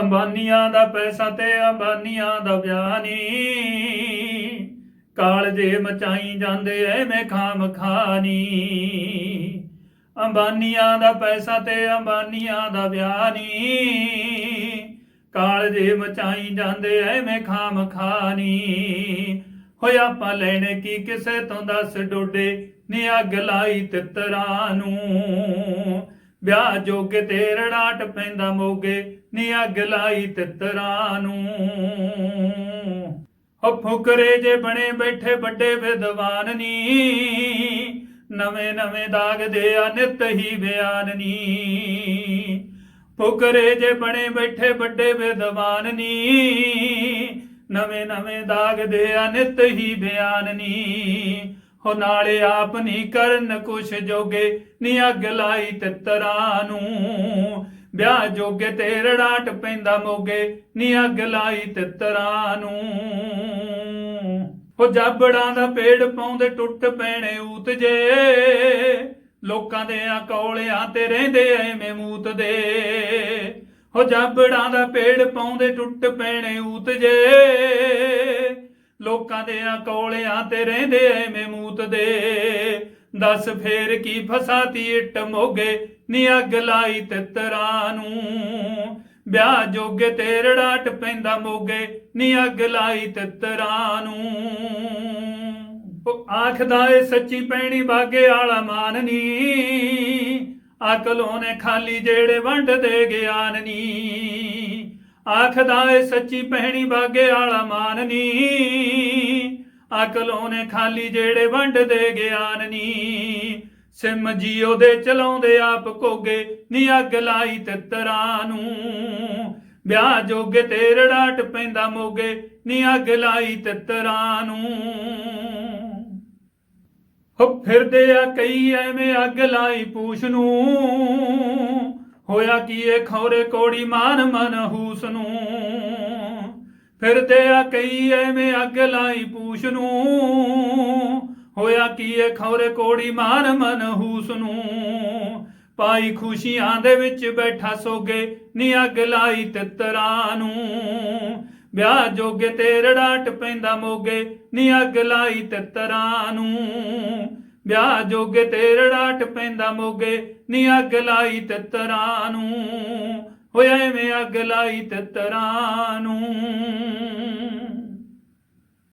ਅੰਬਾਨੀਆਂ ਦਾ ਪੈਸਾ ਤੇ ਅੰਬਾਨੀਆਂ ਦਾ ਵਿਆਹ ਨੀ। ਕਾਲਜੇ ਮਚਾਈ ਜਾਂਦੇ ਐਵੇਂ ਖਾਮ ਖਾਨੀ ਅੰਬਾਨੀਆਂ ਦਾ ਪੈਸਾ ਤੇ ਅੰਬਾਨੀਆਂ ਦਾ ਵਿਆਹ ਨੀ। ਕਾਲਜੇ ਮਚਾਈ ਜਾਂਦੇ ਐਵੇਂ ਖਾਮ ਖਾਨੀ ਹੋਇਆ ਆਪਾਂ ਲੈਣੇ ਕੀ ਕਿਸੇ ਤੋਂ ਦੱਸ ਡੋਡੇ। ਨੀ ਅੱਗ ਲਾਈ ਤਿੱਤਰਾਂ ਨੂੰ। ਵਿਆਹ ਜੋਗੇ ਤੇ ਰੜਾਟ ਪੈਂਦਾ ਮੋਗੇ, ਨੀ ਅੱਗ ਲਾਈ ਤਿੱਤਰਾਂ ਨੂੰ ਹੋ ਫੁਕਰੇ ਜੇ ਬਣੇ ਬੈਠੇ ਵੱਡੇ ਵਿਦਵਾਨ ਨੀ, ਨਵੇਂ ਨਵੇਂ ਦਾਗ ਦੇ ਆ ਨਿਤ ਹੀ ਬਿਆਨ ਨੀ। ਫੁਕਰੇ ਜੇ ਬਣੇ ਬੈਠੇ ਵੱਡੇ ਵਿਦਵਾਨ ਨੀ, ਨਵੇਂ ਨਵੇਂ ਦਾਗ ਦੇ ਆ ਨਿਤ ਹੀ ਬਿਆਨ ਨੀ। ਹੋ ਨਾਲੇ ਆਪ ਨਹੀਂ ਕਰਨ ਕੁਛ ਜੋਗੇ, ਨੀ ਅੱਗ ਲਾਈ ਤਿੱਤਰਾਂ ਨੂੰ। ਵਿਆਹ ਜੋਗੇ ਤੇ ਰੜਾਟ ਪੈਂਦਾ ਮੋਗੇ, ਨੀ ਅੱਗ ਲਾਈ ਤਿੱਤਰਾਂ ਨੂੰ। ਹੋ ਜਾਬੜਾਂ ਦਾ ਪੇੜ ਪਾਉਂਦੇ ਟੁੱਟ ਪੈਣੇ ਊਤ ਜੇ। ਲੋਕਾਂ ਦੇ ਆ ਕੌਲਿਆਂ ਤੇ ਰਹਿੰਦੇ ਐਵੇਂ ਮੂਤ ਦੇ। ਹੋ ਜਾਬੜਾਂ ਦਾ ਪੇੜ ਪਾਉਂਦੇ ਟੁੱਟ ਪੈਣੇ ਊਤ ਜੇ। ਲੋਕਾਂ ਦੇ ਆ ਕੌਲਿਆਂ ਤੇ ਰਹਿੰਦੇ ਐਵੇਂ ਮੂਤ ਦੇ। ਦੱਸ ਫੇਰ ਕੀ ਫਸਾਤੀ ਇੱਟ ਮੋਗੇ, ਨੀ ਅੱਗ ਲਾਈ ਤਿੱਤਰਾਂ ਨੂੰ। ਵਿਆਹ ਜੋਗੇ ਤੇ ਰੜਾਟ ਪੈਂਦਾ ਮੋਗੇ, ਨੀ ਅੱਗ ਲਾਈ ਤਿੱਤਰਾਂ ਨੂੰ। ਆਖਦਾ ਏ ਸੱਚੀ ਪੈਣੀ ਬਾਗੇ ਆਲਾ ਮਾਨ ਨੀ ਅਕਲੋਂ ਨੇ ਖਾਲੀ ਜਿਹੜੇ ਵੰਡ ਦੇ ਗਿਆਨ ਨੀ ਆਖਦਾ ਏ ਸੱਚੀ ਪਹਿਣੀ ਬਾਗੇ ਆਲਾ ਮਾਨ ਨੀ। ਅਕਲੋਂ ਨੇ ਖਾਲੀ ਜਿਹੜੇ ਵੰਡ ਦੇ ਗਿਆਨ ਨੀ। ਸਿਮ ਜੀਓ ਦੇ ਚਲਾਉਂਦੇ ਆਪ ਕੋਗੇ ਨੀ ਅੱਗ ਲਾਈ ਤਿੱਤਰਾਂ ਨੂੰ। ਵਿਆਹ ਜੋਗੇ ਤੇ ਰੜਾਟ ਪੈਂਦਾ ਮੋਗੇ ਨੀ ਅੱਗ ਲਾਈ ਤਿੱਤਰਾਂ ਨੂੰ। ਹੋ ਫਿਰਦੇ ਆ ਕਈ ਐਵੇਂ ਅੱਗ ਲਾਈ ਪੂਛ ਨੂੰ। ਹੋਇਆ ਕੀ ਇਹ ਖੌਰੇ ਕੋੜੀ ਮਾਨ ਮਨ ਨੂੰ? ਫਿਰਦੇ ਆ ਕਈ ਐਵੇਂ ਅੱਗ ਲਾਈ ਪੂਛ ਨੂੰ। ਹੋਇਆ ਕੀ ਇਹ ਖੌਰੇ ਕੋੜੀ ਮਾਨ ਮਨ ਹੂਸ ਨੂੰ? ਪਾਈ ਖੁਸ਼ੀਆਂ ਦੇ ਵਿੱਚ ਬੈਠਾ ਸੋਗੇ ਨੀ ਅੱਗ ਲਾਈ ਤਿੱਤਰਾਂ ਨੂੰ। ਵਿਆਹ ਜੋਗੇ ਤੇ ਰੜਾਟ ਪੈਂਦਾ ਮੋਗੇ ਨੀ ਅੱਗ ਲਾਈ ਤਿੱਤਰਾਂ ਨੂੰ। ਵਿਆਹ ਜੋਗੇ ਤੇ ਰੜਾਟ ਪੈਂਦਾ ਮੋਗੇ, ਨੀ ਅੱਗ ਲਾਈ ਤਿੱਤਰਾਂ ਨੂੰ। ਹੋਇਆ ਐਵੇਂ ਅੱਗ ਲਾਈ ਤਿੱਤਰਾਂ ਨੂੰ।